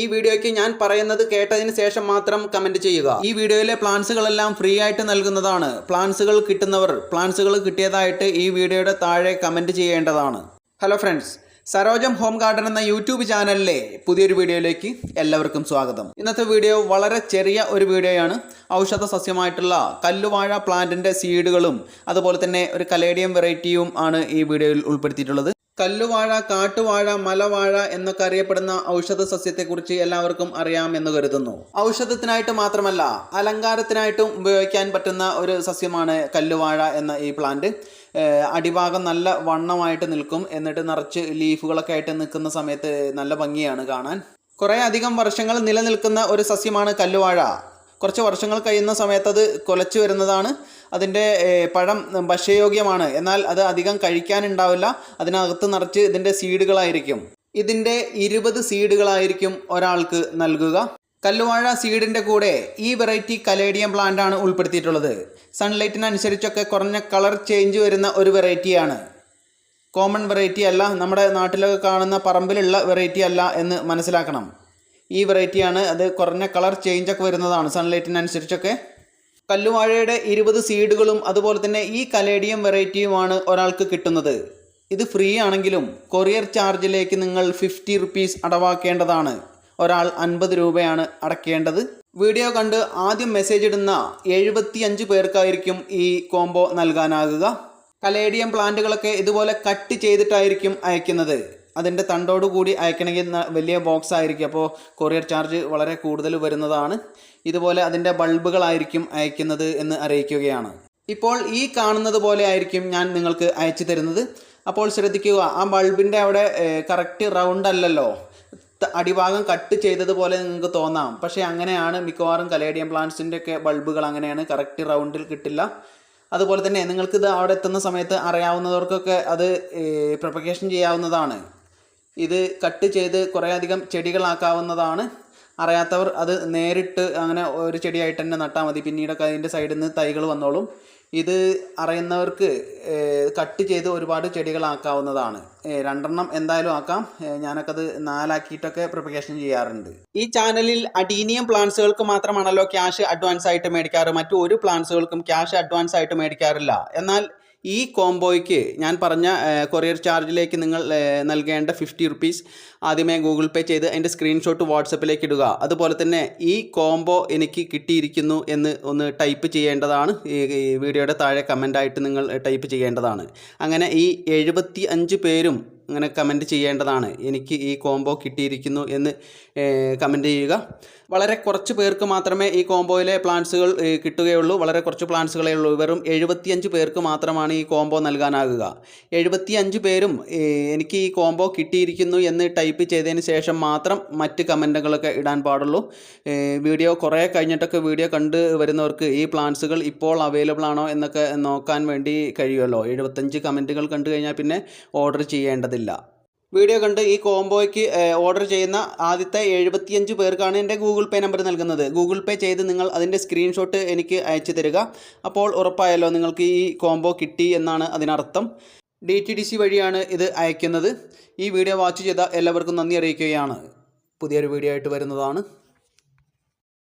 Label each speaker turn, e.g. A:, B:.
A: ഈ വീഡിയോയ്ക്ക് ഞാൻ പറയുന്നത് കേട്ടതിന് ശേഷം മാത്രം കമന്റ് ചെയ്യുക. ഈ വീഡിയോയിലെ പ്ലാൻസുകളെല്ലാം ഫ്രീ ആയിട്ട് നൽകുന്നതാണ്. പ്ലാൻസുകൾ കിട്ടുന്നവർ പ്ലാൻസുകൾ കിട്ടിയതായിട്ട് ഈ വീഡിയോയുടെ താഴെ കമന്റ് ചെയ്യേണ്ടതാണ്. Hello friends Sarojam home garden എന്ന യൂട്യൂബ് ചാനലിലെ പുതിയൊരു വീഡിയോയിലേക്ക് എല്ലാവർക്കും സ്വാഗതം. ഇന്നത്തെ വീഡിയോ വളരെ ചെറിയ ഒരു വീഡിയോയാണ്. ഔഷധ സസ്യമായിട്ടുള്ള കല്ലുവാഴ പ്ലാന്റിന്റെ സീഡുകളും അതുപോലെ തന്നെ ഒരു കലേഡിയം വെറൈറ്റിയും ആണ് ഈ വീഡിയോയിൽ ഉൾപ്പെടുത്തിയിട്ടുള്ളത്. കല്ലുവാഴ കാട്ടുവാഴ മലവാഴ എന്നൊക്കെ അറിയപ്പെടുന്ന ഔഷധ സസ്യത്തെക്കുറിച്ച് എല്ലാവർക്കും അറിയാം എന്ന് കരുതുന്നു. ഔഷധത്തിനായിട്ട് മാത്രമല്ല അലങ്കാരത്തിനായിട്ടും ഉപയോഗിക്കാൻ പറ്റുന്ന ഒരു സസ്യമാണ് കല്ലുവാഴ എന്ന ഈ പ്ലാന്റ്. അടിഭാഗം നല്ല വണ്ണമായിട്ട് നിൽക്കും. എന്നിട്ട് നിറച്ച് ലീഫുകളൊക്കെ ആയിട്ട് നിൽക്കുന്ന സമയത്ത് നല്ല ഭംഗിയാണ് കാണാൻ. കുറേ അധികം വർഷങ്ങൾ നിലനിൽക്കുന്ന ഒരു സസ്യമാണ് കല്ലുവാഴ. കുറച്ച് വർഷങ്ങൾ കഴിയുന്ന സമയത്ത് അത് കൊലച്ചു വരുന്നതാണ്. അതിന്റെ പഴം ഭക്ഷ്യയോഗ്യമാണ്. എന്നാൽ അത് അധികം കഴിക്കാനുണ്ടാവില്ല. അതിനകത്ത് നിറച്ച് ഇതിന്റെ സീഡുകളായിരിക്കും. ഇതിന്റെ ഇരുപത് സീഡുകളായിരിക്കും ഒരാൾക്ക് നൽകുക. കല്ലുവാഴ സീഡിന്റെ കൂടെ ഈ വെറൈറ്റി കലേഡിയം പ്ലാന്റ് ആണ് ഉൾപ്പെടുത്തിയിട്ടുള്ളത്. സൺലൈറ്റിനനുസരിച്ചൊക്കെ കുറഞ്ഞ കളർ ചേഞ്ച് വരുന്ന ഒരു വെറൈറ്റിയാണ്. കോമൺ വെറൈറ്റി അല്ല. നമ്മുടെ നാട്ടിലൊക്കെ കാണുന്ന പറമ്പിലുള്ള വെറൈറ്റി അല്ല എന്ന് മനസ്സിലാക്കണം. ഈ വെറൈറ്റിയാണ് അത് കുറഞ്ഞ കളർ ചേഞ്ചൊക്കെ വരുന്നതാണ് സൺലൈറ്റിനനുസരിച്ചൊക്കെ കല്ലുവാഴയുടെ ഇരുപത് സീഡുകളും അതുപോലെ തന്നെ ഈ കലേഡിയം വെറൈറ്റിയുമാണ് ഒരാൾക്ക് കിട്ടുന്നത്. ഇത് ഫ്രീ ആണെങ്കിലും കൊറിയർ ചാർജിലേക്ക് നിങ്ങൾ ഫിഫ്റ്റി റുപ്പീസ് അടവാക്കേണ്ടതാണ്. ഒരാൾ അൻപത് രൂപയാണ് അടക്കേണ്ടത്. വീഡിയോ കണ്ട് ആദ്യം മെസ്സേജ് ഇടുന്ന എഴുപത്തി അഞ്ച് പേർക്കായിരിക്കും ഈ കോംബോ നൽകാനാകുക. കലേഡിയം പ്ലാന്റുകളൊക്കെ ഇതുപോലെ കട്ട് ചെയ്തിട്ടായിരിക്കും അയക്കുന്നത്. അതിന്റെ തണ്ടോട് കൂടി അയക്കണമെങ്കിൽ വലിയ ബോക്സ് ആയിരിക്കും. അപ്പോൾ കൊറിയർ ചാർജ് വളരെ കൂടുതൽ വരുന്നതാണ്. ഇതുപോലെ അതിന്റെ ബൾബുകളായിരിക്കും അയക്കുന്നത് എന്ന് അറിയിക്കുകയാണ്. ഇപ്പോൾ ഈ കാണുന്നത് പോലെ ആയിരിക്കും ഞാൻ നിങ്ങൾക്ക് അയച്ചു തരുന്നത്. അപ്പോൾ ശ്രദ്ധിക്കുക ആ ബൾബിന്റെ അവിടെ കറക്റ്റ് റൗണ്ട് അല്ലല്ലോ. അടിഭാഗം കട്ട് ചെയ്തതുപോലെ നിങ്ങൾക്ക് തോന്നാം. പക്ഷേ അങ്ങനെയാണ് മിക്കവാറും കലേഡിയം പ്ലാന്റ്സിന്റെ ഒക്കെ ബൾബുകൾ അങ്ങനെയാണ്. കറക്റ്റ് റൗണ്ടിൽ കിട്ടില്ല. അതുപോലെ തന്നെ നിങ്ങൾക്കിത് അവിടെ എത്തുന്ന സമയത്ത് അറിയാവുന്നവർക്കൊക്കെ അത് പ്രൊപ്പഗേഷൻ ചെയ്യാവുന്നതാണ്. ഇത് കട്ട് ചെയ്ത് കുറേയധികം ചെടികളാക്കാവുന്നതാണ്. അറിയാത്തവർ അത് നേരിട്ട് അങ്ങനെ ഒരു ചെടിയായിട്ട് തന്നെ നട്ടാൽ മതി. പിന്നീടൊക്കെ അതിന്റെ സൈഡിൽ നിന്ന് തൈകൾ വന്നോളും. ഇത് അറിയുന്നവർക്ക് കട്ട് ചെയ്ത് ഒരുപാട് ചെടികളാക്കാവുന്നതാണ്. രണ്ടെണ്ണം എന്തായാലും ആക്കാം. ഞാനൊക്കെ അത് നാലാക്കിയിട്ടൊക്കെ പ്രിപ്പറേഷൻ ചെയ്യാറുണ്ട്. ഈ ചാനലിൽ അഡീനിയം പ്ലാന്റ്സുകൾക്ക് മാത്രമാണല്ലോ ക്യാഷ് അഡ്വാൻസ് ആയിട്ട് മേടിക്കാറ്. മറ്റു ഒരു പ്ലാന്റ്സുകൾക്കും ക്യാഷ് അഡ്വാൻസ് ആയിട്ട് മേടിക്കാറില്ല. എന്നാൽ ഈ കോംബോയ്ക്ക് ഞാൻ പറഞ്ഞ കൊറിയർ ചാർജിലേക്ക് നിങ്ങൾ നൽകേണ്ട ഫിഫ്റ്റി റുപ്പീസ് ആദ്യമേ ഗൂഗിൾ പേ ചെയ്ത് അതിന്റെ സ്ക്രീൻഷോട്ട് വാട്സപ്പിലേക്ക് ഇടുക. അതുപോലെ തന്നെ ഈ കോംബോ എനിക്ക് കിട്ടിയിരിക്കുന്നു എന്ന് ഒന്ന് ടൈപ്പ് ചെയ്യേണ്ടതാണ്. ഈ വീഡിയോയുടെ താഴെ കമന്റായിട്ട് നിങ്ങൾ ടൈപ്പ് ചെയ്യേണ്ടതാണ്. അങ്ങനെ ഈ എഴുപത്തി പേരും അങ്ങനെ കമന്റ് ചെയ്യേണ്ടതാണ്. എനിക്ക് ഈ കോംബോ കിട്ടിയിരിക്കുന്നു എന്ന് കമന്റ് ചെയ്യുക. വളരെ കുറച്ച് പേർക്ക് മാത്രമേ ഈ കോംബോയിലെ പ്ലാന്റ്സുകൾ കിട്ടുകയുള്ളൂ. വളരെ കുറച്ച് പ്ലാന്റ്സുകളേ ഉള്ളൂ. വെറും എഴുപത്തിയഞ്ച് പേർക്ക് മാത്രമാണ് ഈ കോംബോ നൽകാനാകുക. എഴുപത്തിയഞ്ച് പേരും എനിക്ക് ഈ കോംബോ കിട്ടിയിരിക്കുന്നു എന്ന് ടൈപ്പ് ചെയ്തതിന് ശേഷം മാത്രം മറ്റ് കമന്റുകളൊക്കെ ഇടാൻ പാടുള്ളൂ. വീഡിയോ കുറേ കഴിഞ്ഞിട്ടൊക്കെ വീഡിയോ കണ്ട് വരുന്നവർക്ക് ഈ പ്ലാന്റ്സുകൾ ഇപ്പോൾ അവൈലബിൾ ആണോ എന്നൊക്കെ നോക്കാൻ വേണ്ടി കഴിയുമല്ലോ. എഴുപത്തഞ്ച് കമന്റുകൾ കണ്ടു കഴിഞ്ഞാൽ പിന്നെ ഓർഡർ ചെയ്യേണ്ടതില്ല വീഡിയോ കണ്ട് ഈ കോംബോയ്ക്ക് ഓർഡർ ചെയ്യുന്ന ആദ്യത്തെ എഴുപത്തിയഞ്ച് പേർക്കാണ് എന്റെ ഗൂഗിൾ പേ നമ്പർ നൽകുന്നത്. ഗൂഗിൾ പേ ചെയ്ത് നിങ്ങൾ അതിന്റെ സ്ക്രീൻഷോട്ട് എനിക്ക് അയച്ചു തരിക. അപ്പോൾ ഉറപ്പായല്ലോ നിങ്ങൾക്ക് ഈ കോംബോ കിട്ടി എന്നാണ് അതിനർത്ഥം. ഡി ടി ഡി സി വഴിയാണ് ഇത് അയക്കുന്നത്. ഈ വീഡിയോ വാച്ച് ചെയ്ത എല്ലാവർക്കും നന്ദി അറിയിക്കുകയാണ്. പുതിയൊരു വീഡിയോ ആയിട്ട് വരുന്നതാണ്.